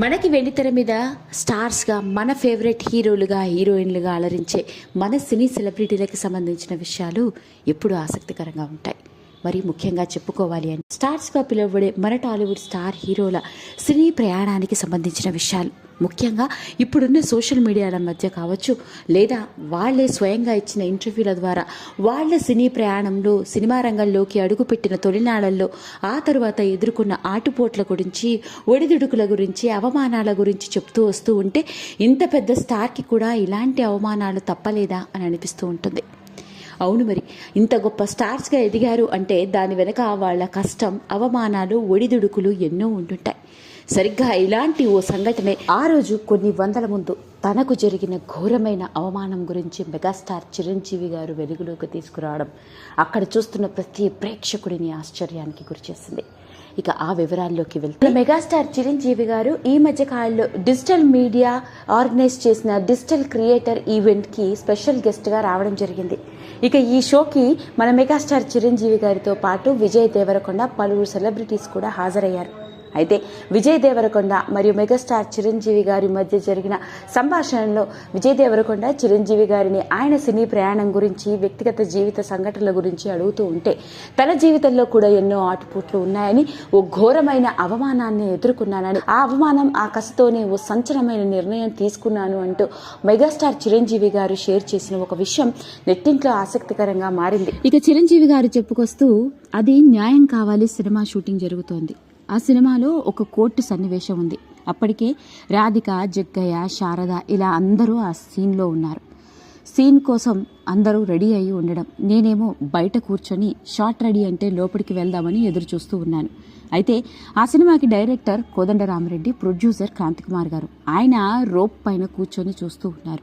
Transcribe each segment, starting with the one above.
మనకి వెండితెర మీద స్టార్స్గా మన ఫేవరెట్ హీరోలుగా హీరోయిన్లుగా అలరించే మన సినీ సెలబ్రిటీలకు సంబంధించిన విషయాలు ఎప్పుడూ ఆసక్తికరంగా ఉంటాయి. మరి ముఖ్యంగా చెప్పుకోవాలి అని స్టార్స్గా పిలువబడే మన టాలీవుడ్ స్టార్ హీరోల సినీ ప్రయాణానికి సంబంధించిన విషయాలు. ముఖ్యంగా ఇప్పుడున్న సోషల్ మీడియాల మధ్య కావచ్చు లేదా వాళ్ళే స్వయంగా ఇచ్చిన ఇంటర్వ్యూల ద్వారా వాళ్ళ సినీ ప్రయాణంలో సినిమా రంగంలోకి అడుగుపెట్టిన తొలినాళ్ళలో ఆ తరువాత ఎదుర్కొన్న ఆటుపోట్ల గురించి ఒడిదుడుకుల గురించి అవమానాల గురించి చెప్తూ వస్తూ ఉంటే ఇంత పెద్ద స్టార్కి కూడా ఇలాంటి అవమానాలు తప్పలేదా అని అనిపిస్తూ ఉంటుంది. అవును మరి. ఇంత గొప్ప స్టార్స్గా ఎదిగారు అంటే దాని వెనక వాళ్ళ కష్టం అవమానాలు ఒడిదుడుకులు ఎన్నో ఉంటుంటాయి. సరిగ్గా ఇలాంటి ఓ సంఘటనే ఆ రోజు కొన్ని వందల ముందు తనకు జరిగిన ఘోరమైన అవమానం గురించి మెగాస్టార్ చిరంజీవి గారు వెలుగులోకి తీసుకురావడం అక్కడ చూస్తున్న ప్రతి ప్రేక్షకుడిని ఆశ్చర్యానికి గురిచేసింది. ఇక ఆ వివరాల్లోకి వెళ్తే మెగాస్టార్ చిరంజీవి గారు ఈ మధ్య కాలంలో డిజిటల్ మీడియా ఆర్గనైజ్ చేసిన డిజిటల్ క్రియేటర్ ఈవెంట్కి స్పెషల్ గెస్ట్గా రావడం జరిగింది. ఇక ఈ షోకి మన మెగాస్టార్ చిరంజీవి గారితో పాటు విజయ్ దేవరకొండ పలువురు సెలబ్రిటీస్ కూడా హాజరయ్యారు. అయితే విజయ్ దేవరకొండ మరియు మెగాస్టార్ చిరంజీవి గారి మధ్య జరిగిన సంభాషణలో విజయ్ దేవరకొండ చిరంజీవి గారిని ఆయన సినీ ప్రయాణం గురించి వ్యక్తిగత జీవిత సంఘటనల గురించి అడుగుతూ ఉంటే తన జీవితంలో కూడా ఎన్నో ఆటుపోట్లు ఉన్నాయని ఓ ఘోరమైన అవమానాన్ని ఎదుర్కొన్నానని ఆ అవమానం ఆ కసితోనే ఓ సంచలమైన నిర్ణయం తీసుకున్నాను అంటూ మెగాస్టార్ చిరంజీవి గారు షేర్ చేసిన ఒక విషయం నెట్టింట్లో ఆసక్తికరంగా మారింది. ఇక చిరంజీవి గారు చెప్పుకొస్తూ అది న్యాయం కావాలి సినిమా షూటింగ్ జరుగుతోంది. ఆ సినిమాలో ఒక కోర్టు సన్నివేశం ఉంది. అప్పటికే రాధిక జగ్గయ్య శారద ఇలా అందరూ ఆ సీన్లో ఉన్నారు. సీన్ కోసం అందరూ రెడీ అయి ఉండడం. నేనేమో బయట కూర్చొని షార్ట్ రెడీ అంటే లోపలికి వెళ్దామని ఎదురు చూస్తూ ఉన్నాను. అయితే ఆ సినిమాకి డైరెక్టర్ కోదండరామరెడ్డి ప్రొడ్యూసర్ క్రాంతికుమార్ గారు. ఆయన రోప్ పైన కూర్చొని చూస్తూ ఉన్నారు.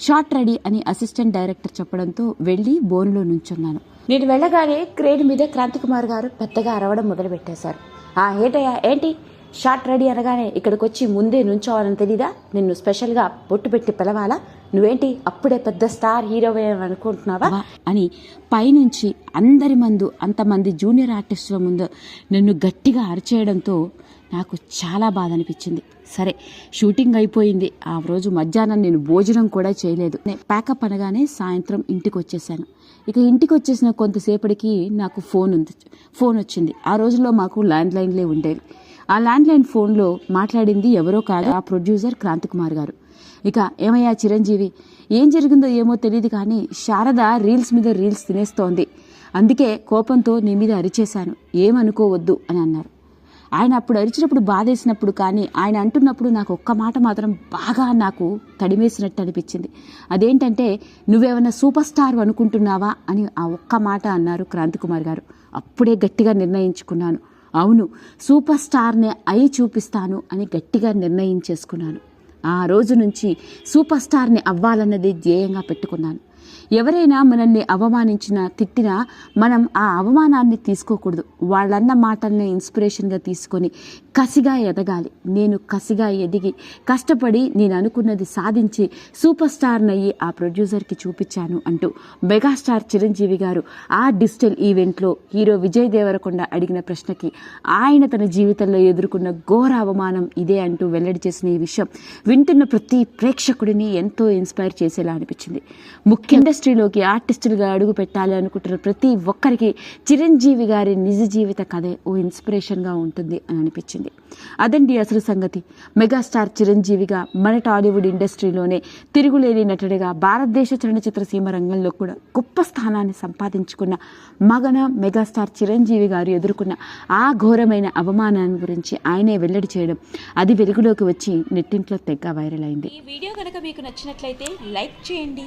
షార్ట్ రెడీ అని అసిస్టెంట్ డైరెక్టర్ చెప్పడంతో వెళ్ళి బోన్లో నుంచున్నాను. నేను వెళ్ళగానే క్రేన్ మీద క్రాంతికుమార్ గారు పెద్దగా అరవడం మొదలుపెట్టేశారు. ఆ ఏటయ్యా ఏంటి? షార్ట్ రెడీ అనగానే ఇక్కడికి వచ్చి ముందే నుంచోవాలని తెలీదా? నిన్ను స్పెషల్గా బొట్టు పెట్టి పిలవాలా? నువ్వేంటి అప్పుడే పెద్ద స్టార్ హీరో అనుకుంటున్నావా అని పైనుంచి అందరి మందు అంతమంది జూనియర్ ఆర్టిస్టుల ముందు నన్ను గట్టిగా అరిచేయడంతో నాకు చాలా బాధ అనిపించింది సరే షూటింగ్ అయిపోయింది. ఆ రోజు మధ్యాహ్నం నేను భోజనం కూడా చేయలేదు. నేను ప్యాకప్ అనగానే సాయంత్రం ఇంటికి వచ్చేసాను ఇక ఇంటికి వచ్చేసిన కొంతసేపటికి నాకు ఫోన్ ఉంది. ఫోన్ వచ్చింది. ఆ రోజుల్లో మాకు ల్యాండ్ లైన్లే ఉండేవి. ఆ ల్యాండ్ లైన్ ఫోన్లో మాట్లాడింది ఎవరో కాదు ఆ ప్రొడ్యూసర్ క్రాంతికుమార్ గారు. ఇక ఏమయ్యా చిరంజీవి ఏం జరిగిందో ఏమో తెలియదు కానీ శారద రీల్స్ మీద రీల్స్ తినేస్తోంది. అందుకే కోపంతో నీ మీద అరిచేశాను. ఏమనుకోవద్దు అని అన్నారు. ఆయన అప్పుడు అరిచినప్పుడు బాధేసినప్పుడు కానీ ఆయన అంటున్నప్పుడు నాకు ఒక్క మాట మాత్రం బాగా నాకు తడిమేసినట్టు అనిపించింది. అదేంటంటే నువ్వేమైనా సూపర్ స్టార్ అనుకుంటున్నావా? అని ఆ ఒక్క మాట అన్నారు క్రాంతికుమార్ గారు. అప్పుడే గట్టిగా నిర్ణయించుకున్నాను. అవును సూపర్ స్టార్నే అయి చూపిస్తాను అని గట్టిగా నిర్ణయించేసుకున్నాను. ఆ రోజు నుంచి సూపర్ స్టార్ని అవ్వాలన్నది ధ్యేయంగా పెట్టుకున్నాను. ఎవరైనా మనల్ని అవమానించినా తిట్టినా మనం ఆ అవమానాన్ని తీసుకోకూడదు. వాళ్ళన్న మాటల్ని ఇన్స్పిరేషన్గా తీసుకొని కసిగా ఎదగాలి. నేను కసిగా ఎదిగి కష్టపడి నేను అనుకున్నది సాధించి సూపర్ స్టార్ని అయ్యి ఆ ప్రొడ్యూసర్కి చూపించాను అంటూ మెగాస్టార్ చిరంజీవి గారు ఆ డిజిటల్ ఈవెంట్లో హీరో విజయ్ దేవరకొండ అడిగిన ప్రశ్నకి ఆయన తన జీవితంలో ఎదుర్కొన్న ఘోర అవమానం ఇదే అంటూ వెల్లడి చేసిన ఈ విషయం వింటున్న ప్రతి ప్రేక్షకుడిని ఎంతో ఇన్స్పైర్ చేసేలా అనిపించింది. ముఖ్య ఇండస్ట్రీలోకి ఆర్టిస్టులుగా అడుగు పెట్టాలి అనుకుంటున్న ప్రతి ఒక్కరికి చిరంజీవి గారి నిజ జీవిత కథే ఓ ఇన్స్పిరేషన్గా ఉంటుంది అని అనిపించింది. అదండి అసలు సంగతి. మెగాస్టార్ చిరంజీవిగా మన టాలీవుడ్ ఇండస్ట్రీలోనే తిరుగులేని నటుడిగా భారతదేశ చలనచిత్ర సీమ రంగంలో కూడా గొప్ప స్థానాన్ని సంపాదించుకున్న మగన మెగాస్టార్ చిరంజీవి గారు ఎదుర్కొన్న ఆ ఘోరమైన అవమానాన్ని గురించి ఆయనే వెల్లడి చేయడం అది వెలుగులోకి వచ్చి నెట్టింట్లో తెగ వైరల్ అయింది. ఈ వీడియో కనుక మీకు నచ్చినట్లయితే లైక్ చేయండి.